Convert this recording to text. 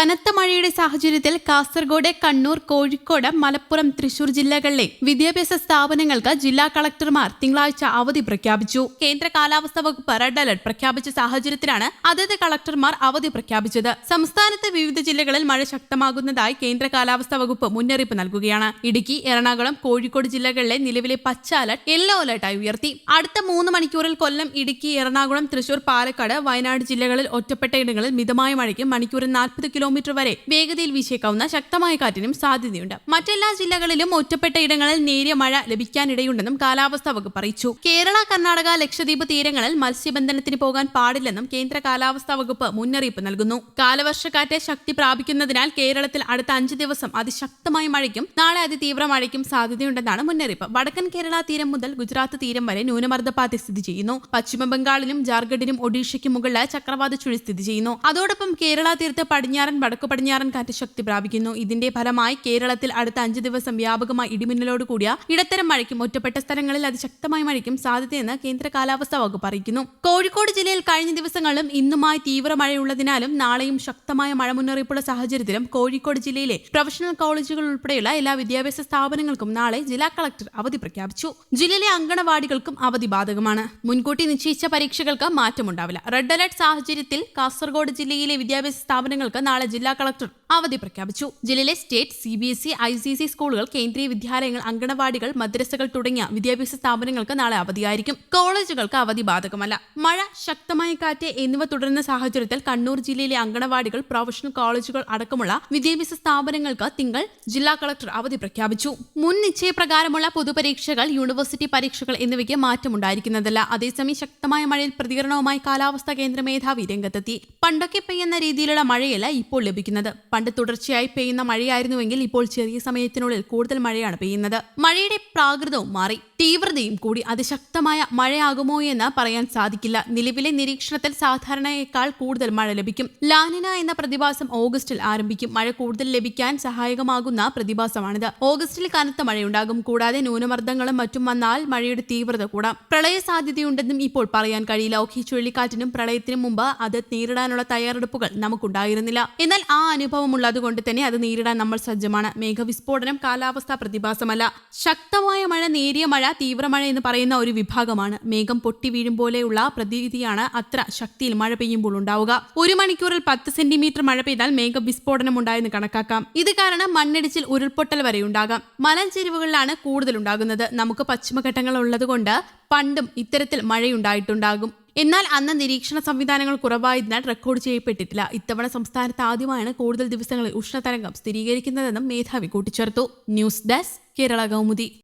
കനത്ത മഴയുടെ സാഹചര്യത്തിൽ കാസർഗോഡ് കണ്ണൂർ കോഴിക്കോട് മലപ്പുറം തൃശൂർ ജില്ലകളിലെ വിദ്യാഭ്യാസ സ്ഥാപനങ്ങൾക്ക് ജില്ലാ കളക്ടർമാർ തിങ്കളാഴ്ച അവധി പ്രഖ്യാപിച്ചു. കേന്ദ്ര കാലാവസ്ഥാ വകുപ്പ് റെഡ് അലർട്ട് പ്രഖ്യാപിച്ച സാഹചര്യത്തിലാണ് അതത് കളക്ടർമാർ അവധി പ്രഖ്യാപിച്ചത്. സംസ്ഥാനത്ത് വിവിധ ജില്ലകളിൽ മഴ ശക്തമാകുന്നതായി കേന്ദ്ര കാലാവസ്ഥാ വകുപ്പ് മുന്നറിയിപ്പ് നൽകുകയാണ്. ഇടുക്കി എറണാകുളം കോഴിക്കോട് ജില്ലകളിലെ നിലവിലെ പച്ച അലർട്ട് യെല്ലോ അലർട്ടായി ഉയർത്തി. അടുത്ത മൂന്ന് മണിക്കൂറിൽ കൊല്ലം ഇടുക്കി എറണാകുളം തൃശൂർ പാലക്കാട് വയനാട് ജില്ലകളിൽ ഒറ്റപ്പെട്ടയിടങ്ങളിൽ മിതമായ മഴയ്ക്ക് മണിക്കൂറിൽ നാൽപ്പത് കിലോമീറ്റർ വരെ വേഗതയിൽ വീശേക്കാവുന്ന ശക്തമായ കാറ്റിനും സാധ്യതയുണ്ട്. മറ്റെല്ലാ ജില്ലകളിലും ഒറ്റപ്പെട്ട ഇടങ്ങളിൽ നേരിയ മഴ ലഭിക്കാനിടയുണ്ടെന്നും കാലാവസ്ഥാ വകുപ്പ് അറിയിച്ചു. കേരള കർണാടക ലക്ഷദ്വീപ് തീരങ്ങളിൽ മത്സ്യബന്ധനത്തിന് പോകാൻ പാടില്ലെന്നും കേന്ദ്ര കാലാവസ്ഥാ വകുപ്പ് മുന്നറിയിപ്പ് നൽകുന്നു. കാലവർഷക്കാറ്റ് ശക്തി പ്രാപിക്കുന്നതിനാൽ കേരളത്തിൽ അടുത്ത അഞ്ച് ദിവസം അതിശക്തമായ മഴയ്ക്കും നാളെ അതിതീവ്ര മഴയ്ക്കും സാധ്യതയുണ്ടെന്നാണ് മുന്നറിയിപ്പ്. വടക്കൻ കേരള തീരം മുതൽ ഗുജറാത്ത് തീരം വരെ ന്യൂനമർദ്ദപാത്തി സ്ഥിതി ചെയ്യുന്നു. പശ്ചിമ ബംഗാളിലും ജാർഖണ്ഡിനും ഒഡീഷയ്ക്കും മുകളിൽ ചക്രവാത ചുഴി സ്ഥിതി ചെയ്യുന്നു. അതോടൊപ്പം കേരള തീരത്ത് പടിഞ്ഞാറൻ വടക്കു പടിഞ്ഞാറൻ കാറ്റ് ശക്തി പ്രാപിക്കുന്നു. ഇതിന്റെ ഫലമായി കേരളത്തിൽ അടുത്ത അഞ്ച് ദിവസം വ്യാപകമായി ഇടിമിന്നലോട് കൂടിയ ഇടത്തരം മഴയ്ക്കും ഒറ്റപ്പെട്ട സ്ഥലങ്ങളിൽ അതിശക്തമായ മഴയ്ക്കും സാധ്യതയെന്ന് കേന്ദ്ര കാലാവസ്ഥാ വകുപ്പ് അറിയിക്കുന്നു. കോഴിക്കോട് ജില്ലയിൽ കഴിഞ്ഞ ദിവസങ്ങളിലും ഇന്നുമായി തീവ്ര മഴയുള്ളതിനാലും നാളെയും ശക്തമായ മഴ മുന്നറിയിപ്പുള്ള സാഹചര്യത്തിലും കോഴിക്കോട് ജില്ലയിലെ പ്രൊഫഷണൽ കോളേജുകൾ ഉൾപ്പെടെയുള്ള എല്ലാ വിദ്യാഭ്യാസ സ്ഥാപനങ്ങൾക്കും നാളെ ജില്ലാ കളക്ടർ അവധി പ്രഖ്യാപിച്ചു. ജില്ലയിലെ അങ്കണവാടികൾക്കും അവധി ബാധകമാണ്. മുൻകൂട്ടി നിശ്ചയിച്ച പരീക്ഷകൾക്ക് മാറ്റമുണ്ടാവില്ല. റെഡ് അലർട്ട് സാഹചര്യത്തിൽ കാസർഗോഡ് ജില്ലയിലെ വിദ്യാഭ്യാസ സ്ഥാപനങ്ങൾക്ക് നാളെ ജില്ലാ കളക്ടർ അവധി പ്രഖ്യാപിച്ചു. ജില്ലയിലെ state C B S E I C C സ്കൂളുകൾ കേന്ദ്രീയ വിദ്യാലയങ്ങൾ അങ്കണവാടികൾ മദ്രസകൾ തുടങ്ങിയ വിദ്യാഭ്യാസ സ്ഥാപനങ്ങൾക്ക് നാളെ അവധിയായിരിക്കും. കോളേജുകൾക്ക് അവധി ബാധകമല്ല. മഴ ശക്തമായ കാറ്റ് എന്നിവ തുടരുന്ന സാഹചര്യത്തിൽ കണ്ണൂർ ജില്ലയിലെ അങ്കണവാടികൾ പ്രൊഫഷണൽ കോളേജുകൾ അടക്കമുള്ള വിദ്യാഭ്യാസ സ്ഥാപനങ്ങൾക്ക് തിങ്കൾ ജില്ലാ കളക്ടർ അവധി പ്രഖ്യാപിച്ചു. മുൻ നിശ്ചയപ്രകാരമുള്ള പൊതുപരീക്ഷകൾ യൂണിവേഴ്സിറ്റി പരീക്ഷകൾ എന്നിവയ്ക്ക് മാറ്റമുണ്ടായിരിക്കുന്നതല്ല. അതേസമയം ശക്തമായ മഴയിൽ പ്രതികരണവുമായി കാലാവസ്ഥാ കേന്ദ്ര മേധാവി രംഗത്തെത്തി. പണ്ടൊക്കെ പെയ്യുന്ന രീതിയിലുള്ള മഴയല്ല ഇപ്പോൾ ലഭിക്കുന്നത്. പണ്ട് തുടർച്ചയായി പെയ്യുന്ന മഴയായിരുന്നുവെങ്കിൽ ഇപ്പോൾ ചെറിയ സമയത്തിനുള്ളിൽ കൂടുതൽ മഴയാണ് പെയ്യുന്നത്. മഴയുടെ പ്രാകൃതവും മാറി തീവ്രതയും കൂടി അതിശക്തമായ മഴയാകുമോ എന്ന് പറയാൻ സാധിക്കില്ല. നിലവിലെ നിരീക്ഷണത്തിൽ സാധാരണയേക്കാൾ കൂടുതൽ മഴ ലഭിക്കും. ലാനിന എന്ന പ്രതിഭാസം ഓഗസ്റ്റിൽ ആരംഭിക്കും. മഴ കൂടുതൽ ലഭിക്കാൻ സഹായകമാകുന്ന പ്രതിഭാസമാണിത്. ഓഗസ്റ്റിൽ കനത്ത മഴയുണ്ടാകും. കൂടാതെ ന്യൂനമർദ്ദങ്ങളും മറ്റും വന്നാൽ മഴയുടെ തീവ്രത കൂടാം. പ്രളയ സാധ്യതയുണ്ടെന്നും ഇപ്പോൾ പറയാൻ കഴിയില്ല. ഓഖി ചുഴലിക്കാറ്റിനും പ്രളയത്തിനും മുമ്പ് അത് നേരിടാനുള്ള തയ്യാറെടുപ്പുകൾ നമുക്കുണ്ടായിരുന്നില്ല. എന്നാൽ ആ അനുഭവം ഉള്ളതുകൊണ്ട് തന്നെ അത് നേരിടാൻ നമ്മൾ സജ്ജമാണ്. മേഘവിസ്ഫോടനം കാലാവസ്ഥാ പ്രതിഭാസമല്ല. ശക്തമായ മഴ നേരിയ മഴ തീവ്രമഴ എന്ന് പറയുന്ന ഒരു വിഭാഗമാണ്. മേഘം പൊട്ടി വീഴും പോലെയുള്ള പ്രതീതിയാണ് അത്ര ശക്തിയിൽ മഴ പെയ്യുമ്പോൾ ഉണ്ടാവുക. ഒരു മണിക്കൂറിൽ പത്ത് സെന്റിമീറ്റർ മഴ പെയ്താൽ മേഘവിസ്ഫോടനം ഉണ്ടായെന്ന് കണക്കാക്കാം. ഇത് കാരണം മണ്ണിടിച്ചിൽ ഉരുൾപൊട്ടൽ വരെ ഉണ്ടാകാം. മലഞ്ചെരിവുകളിലാണ് കൂടുതൽ ഉണ്ടാകുന്നത്. നമുക്ക് പശ്ചിമഘട്ടങ്ങൾ ഉള്ളതുകൊണ്ട് പണ്ടും ഇത്തരത്തിൽ മഴയുണ്ടായിട്ടുണ്ടാകും. എന്നാൽ അന്ന് നിരീക്ഷണ സംവിധാനങ്ങൾ കുറവായതിനാൽ റെക്കോർഡ് ചെയ്യപ്പെട്ടിട്ടില്ല. ഇത്തവണ സംസ്ഥാനത്ത് ആദ്യമായാണ് കൂടുതൽ ദിവസങ്ങളിൽ ഉഷ്ണതരംഗം സ്ഥിരീകരിക്കുന്നതെന്നും മേധാവി കൂട്ടിച്ചേർത്തു. News desk Kerala Kaumudi.